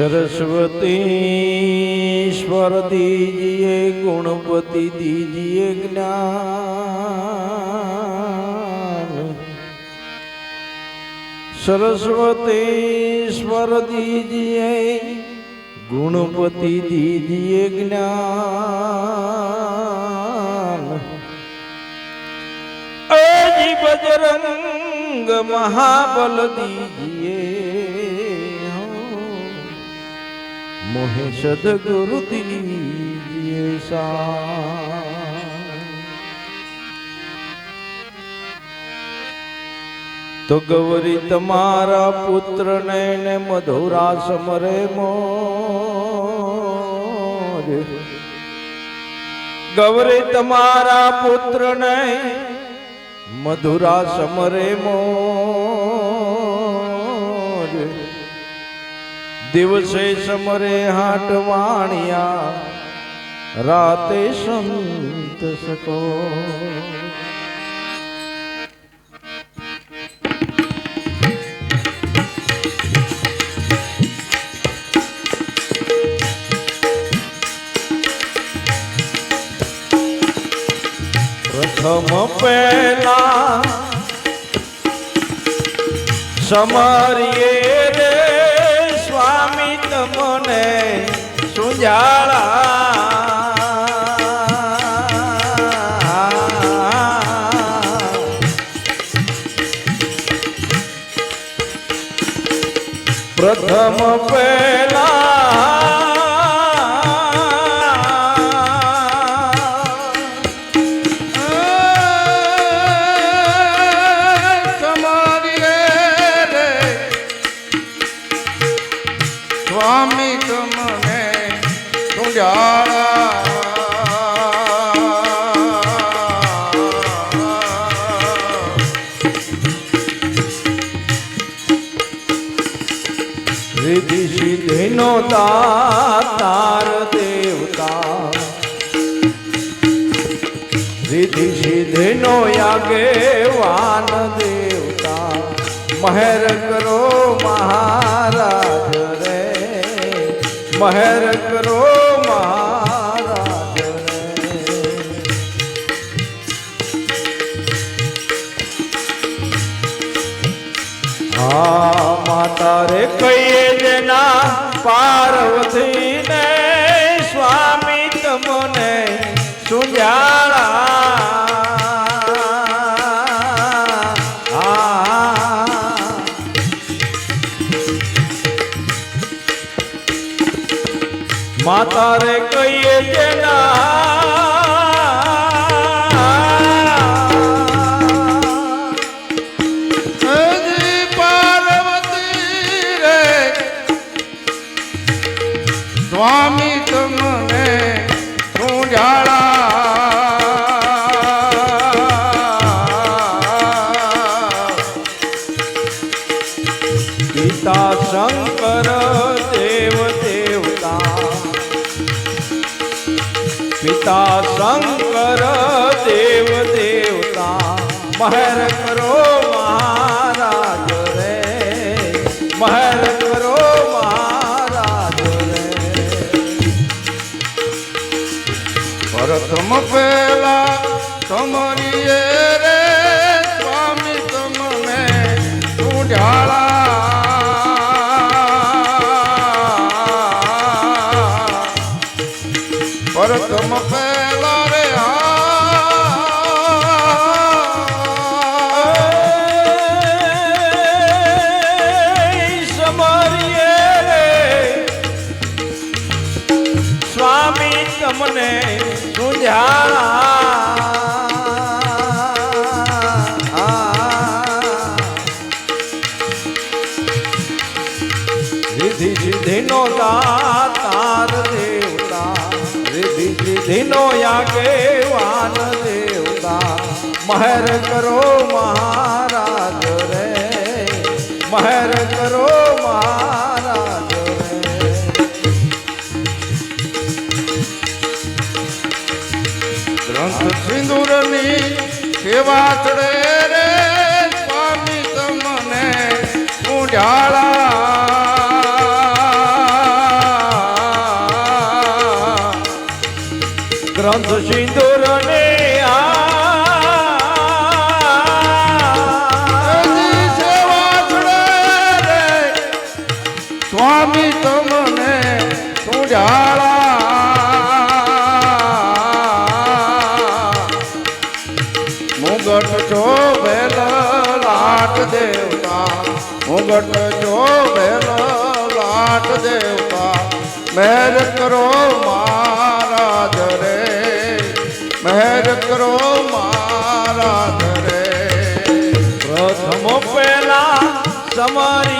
સરસ્વતીશ્વર દીજીએ ગુણપતિ દીજીએ જ્ઞાન. સરસ્વતીશ્વર દીજીએ ગુણપતિ દીજીએ જ્ઞાન. અજી બજરંગ મહાબલ દીજીએ મોહે સદગુરુ તો ગૌરી તમારા પુત્ર ને મધુરા સમરે મો ગૌરી તમારા પુત્ર ને મધુરા સમરે મો દિવસે સમરે હાટ વાણિયા રાતે સંત સકો પ્રથમ પહેલા સમરીએ સુજાળા પ્રથમ પહેલા રિધિ સિદ્ધિનો યાગેવાન દેવતા મહેર કરો મહારાજ રે. મહેર કરો મહારાજ રે. હા માતા રે કહીએ જેના પાર્વતી સુજાળા પ્રથમ પેલા તમારી સુજાળા ગ્રંથ સિંદૂરની સેવા ચડે રે સ્વામી તમને ઉજાળા ગ્રંથ સિંદૂર મુગટ જો વેલ લાટ દેવતા, મુગટ જો વેલ લાટ દેવતા, મહેર કરો મહારાજ રે, મહેર કરો મહારાજ રે. પ્રથમ પહેલા સમરીએ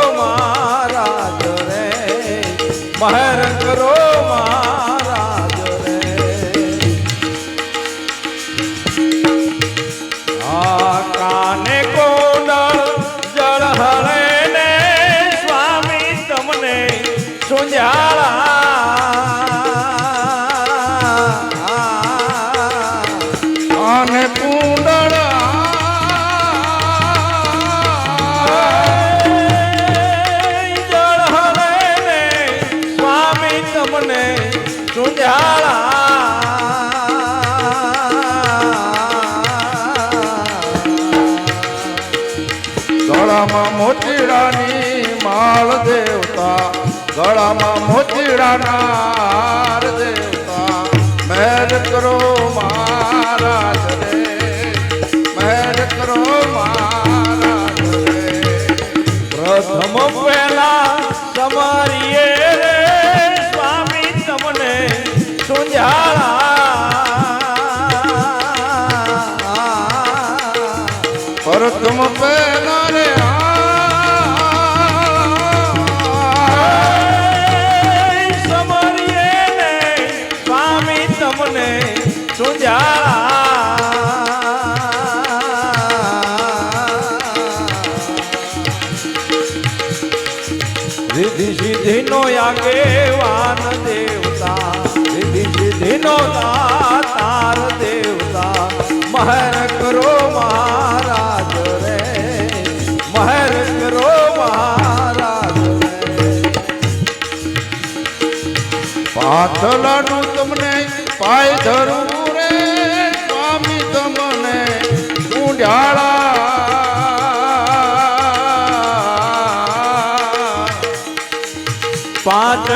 મહેર કરો મહારાજ મોતીડાના દેવતા મહેર કરો મારા રે મહેર કરો મારા રે. પ્રથમ પહેલા તમારીએ રિધિ સિદ્ધિ નો આગેવાન દેવતા. રિધિ સિદ્ધિ નો તાર દેવતા. મહર કરો મહારાજ રે. મહર કરો મહારાજ પાથલાનું તમને પાય ધરવું પાંચ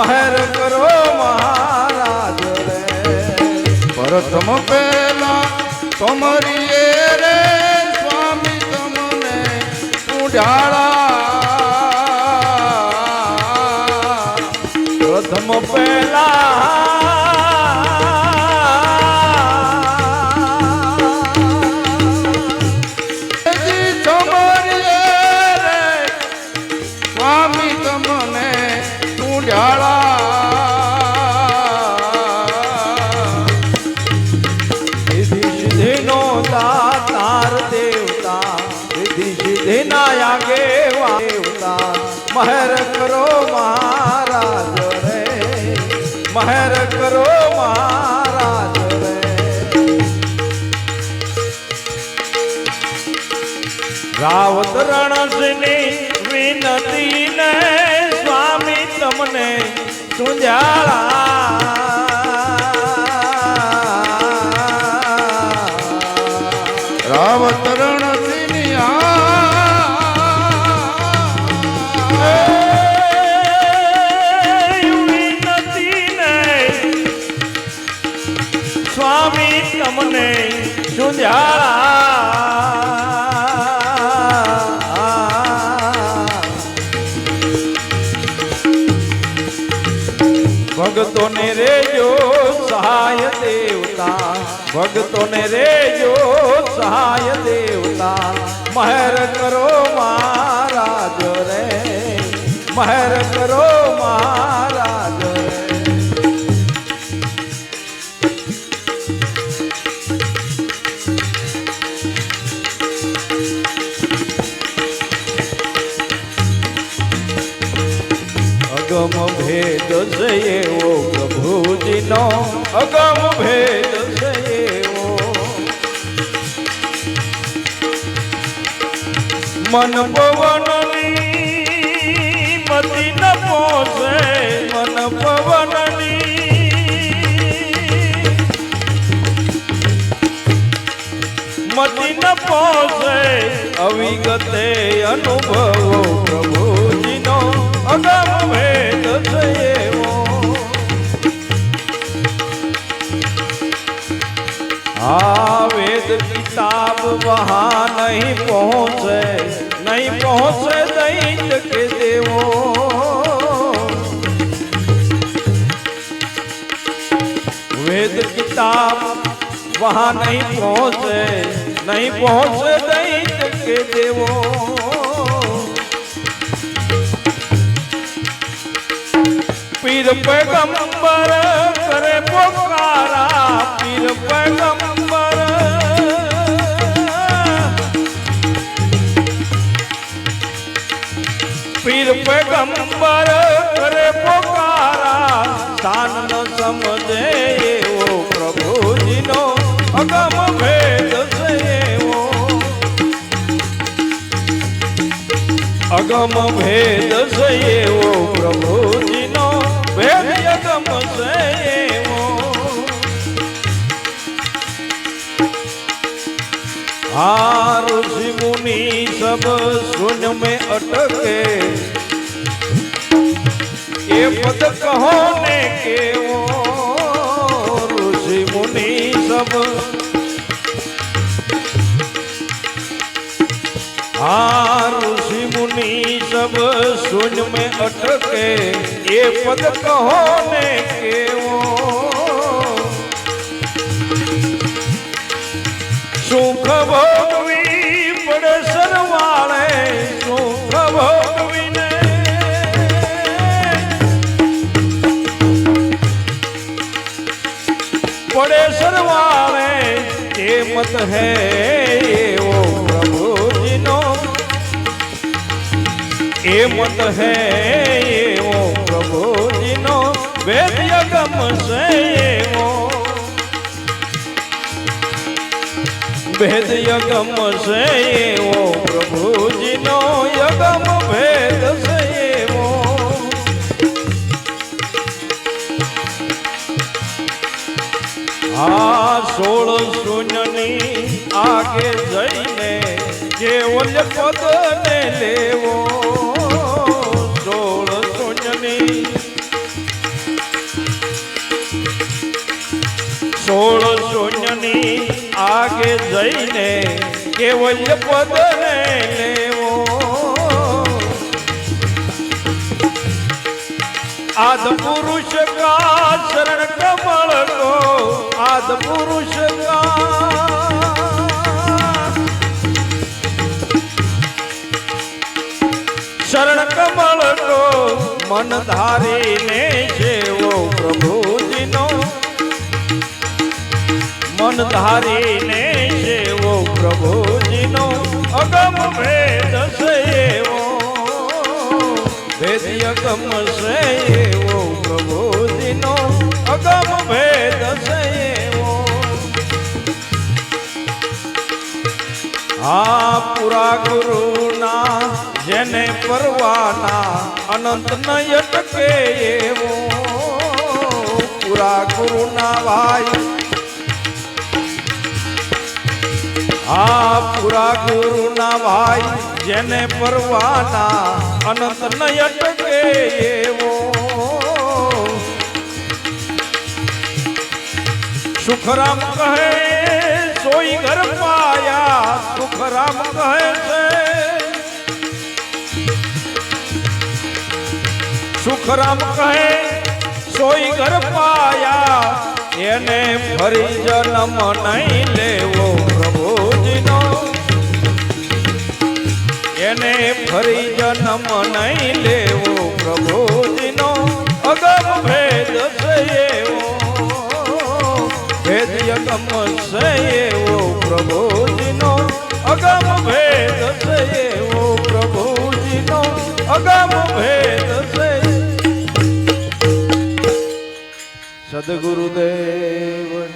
મહેર કરો મહારાજ રે. પ્રથમ પેલા તમારી રાવત રણસની વિનતી ને સ્વામી તમને સુંજાળા ભક્તોને રેજો સહાય દેવતા. ભક્તોને રેજો સહાય દેવતા. મહેર કરો મહારાજ રે. મહેર કરો મહારાજ છે એવો પ્રભુજીનો અગમ ભેદ છે એવો મન પવનની મતિ ન પહોંચે મન પવનની મતિ ન પહોંચે અવિગતે અનુભવો પ્રભુજીનો અગમ ભેદ છે આ વેદ કિતાબ વહા નહીં પહોંચે નહીં પહોંચે દૈત કે દેવો. વેદ કિતાબ વહા નહીં પહોંચે નહીં પહોંચે દૈત કે દેવો. પીર પૈગંબર गम भेद से ओ प्रभु दिनो भेद गम से ओ मुनि सब सुन में अटके। ये पद कहने के ओ ऋषि मुनि सब। आर मुनि सब सुन में अटके ये पद कहो ने केवो सुख भोगवी पड़ सरवाले सुख भोगवी ने पड़े सरवाले ये मत है મત હે એવો પ્રભુજીનો યગમ છે એવો. ભેદ યગમ છે એવો પ્રભુજીનો યગમ ભેદ છે એવો. આ સોળ શૂન્યની આગે જઈને કેવલ પદને લેવો. સોળ શૂન્યની આગે જઈને કેવલ પદને લેવો. આદ પુરુષ કા શરણ કમળ કો આદ પુરુષ કા. શરણ કમળ કો, મન ધારીને જેવો પ્રભુજીનો મન ધારીને જેવો પ્રભુજીનો અગમ ભેદ છે એવો. ભેદ અગમ છે એવો, પ્રભુજીનો અગમ ભેદ છે એવો. આ પુરા ગુરુના જેને પરવાના અનંત નય ટકે એવો. પુરા ગુરુના ભાઈ આ પુરા ગુરુના ભાઈ જેને પરવાના અનંત નય ટકે એવો. સુખરામ કહે, સોઈ ઘર પાયા, સુખરામ કહે છે. સુખરામ કહે, સોઈ ઘર પાયા, એને ફરી જન્મ નહીં લેવો ફરી જન્મ નહીં લેવો, પ્રભુજીનો અગમ ભેદ છે એવો. ભેદ અગમ છે એવો, પ્રભુજીનો અગમ ભેદ છે એવો, પ્રભુજીનો અગમ ભેદ છે. સદગુરુદેવની